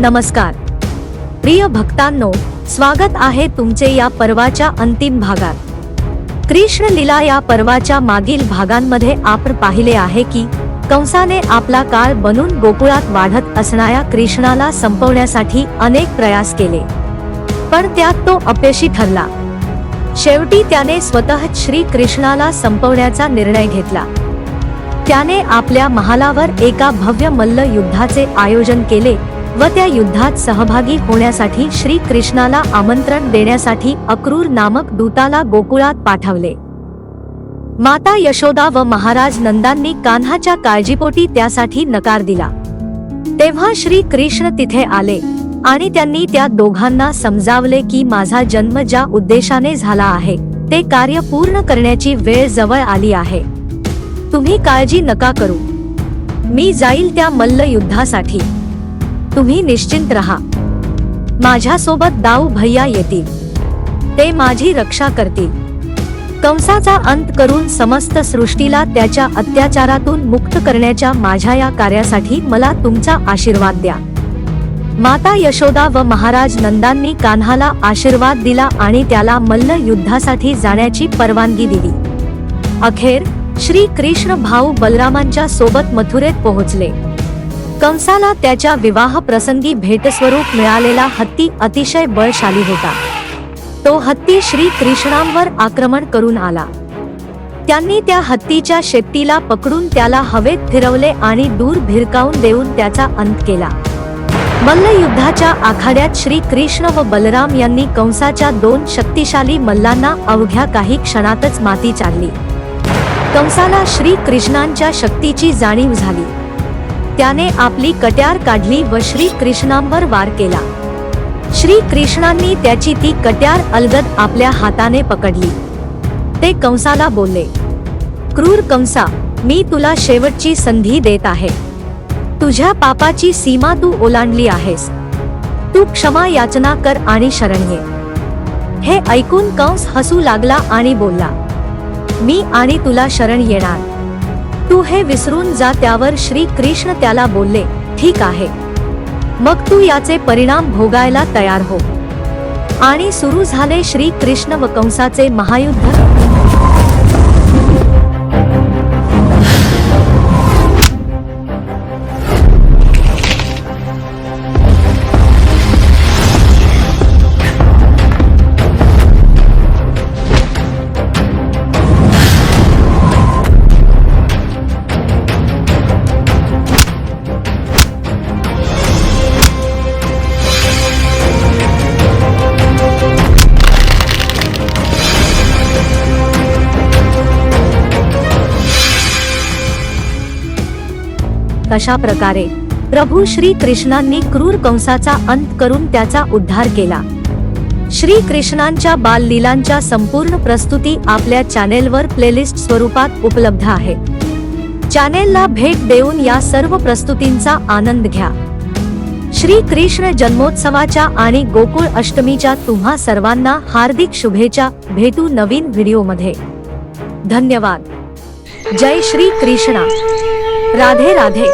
नमस्कार. प्रिय भक्तांनो स्वागत आहे तुमचे या पर्वाच्या अंतिम भागात. कृष्ण लीला या पर्वाच्या मागील भागांमध्ये आपण पाहिले आहे की कंसाने आपला काळ बनून गोकुळात वाढत असणाऱ्या कृष्णाला संपवण्यासाठी अनेक प्रयास केले. पण त्यात तो अपयशी ठरला. शेवटी त्याने स्वतः श्री कृष्णाला संपवण्याचा निर्णय घेतला. त्याने आपल्या महालावर एका भव्य मल्ल युद्धाचे आयोजन केले व त्या युद्धात सहभागी होण्यासाठी श्री कृष्णाला आमंत्रण देण्यासाठी अक्रूर नामक दूताला गोकुळात पाठवले. माता यशोदा व महाराज नंदांनी कान्हाच्या काळजीपोटी त्यासाठी नकार दिला. तेव्हा श्री कृष्ण तिथे आले आणि त्यांनी त्या दोघांना समजावले की माझा जन्म ज्या उद्देशाने झाला आहे ते कार्य पूर्ण करण्याची वेळ जवळ आली आहे. तुम्ही काळजी नका करू. मी जाईल त्या मल्ल युद्धासाठी तुम्ही निश्चिंत रहा. माझ्यासोबत दाऊ भैया येतील. ते माझी रक्षा करतील. कंसाचा अंत करून समस्त सृष्टीला त्याच्या अत्याचारातून मुक्त करण्याच्या माझ्या या कार्यासाठी मला तुमचा आशीर्वाद द्या. माता यशोदा व महाराज नंदांनी कान्हाला आशीर्वाद दिला आणि त्याला मल्ल युद्धासाठी जाण्याची परवानगी दिली. अखेर श्री कृष्ण भाऊ बलरामांच्या सोबत मथुरेत पोहोचले. कंसाला त्याच्या विवाह प्रसंगी भेटस्वरूप मिळालेला हत्ती अतिशय बळशाली होता. तो हत्ती श्री कृष्णांवर आक्रमण करून आला. त्यांनी त्या हत्तीच्या शेपटीला पकडून त्याला हवेत फिरवले आणि दूर भिरकावून देऊन त्याचा अंत केला. मल्लयुद्धाच्या आखाड्यात श्री कृष्ण व बलराम यांनी कंसाच्या दोन शक्तिशाली मल्लांना अवघ्या काही क्षणातच माती चालली कंसाला श्री कृष्णांच्या शक्तीची जाणीव झाली. त्याने आपली कट्यार काढली व श्री कृष्णांवर वार केला. श्री कृष्णांनी त्याची ती कट्यार अलगद आपल्या हाताने पकडली. ते कंसाला बोलले क्रूर कंसा मी तुला शेवटची संधी देत आहे. तुझ्या पापाची सीमा तू ओलांडली आहेस. तू क्षमा याचना कर आणि शरण ये. हे ऐकून कंस हसू लागला आणि बोलला मी आणि तुला शरण येणार. तू हे विसरून जा त्यावर श्री कृष्ण त्याला बोलले ठीक आहे. मग तू याचे परिणाम भोगायला तयार हो. आणि सुरू झाले श्री कृष्ण व कंसाचे महायुद्ध. कशा प्रकारे प्रभू श्री कृष्णांनी क्रूर कंसाचा अंत करून त्याचा उद्धार केला. श्री कृष्णांच्या बाललीलांच्या संपूर्ण प्रस्तुती आपल्या चॅनेलवर प्लेलिस्ट स्वरूपात उपलब्ध आहे. चॅनेलला भेट देऊन या सर्व प्रस्तुतींचा आनंद घ्या. श्री कृष्ण जन्मोत्सवाच्या आणि गोकुळ अष्टमीच्या तुम्हा सर्वांना हार्दिक शुभेच्छा. भेटू नवीन व्हिडिओमध्ये. धन्यवाद. जय श्री कृष्णा রাধে রাধে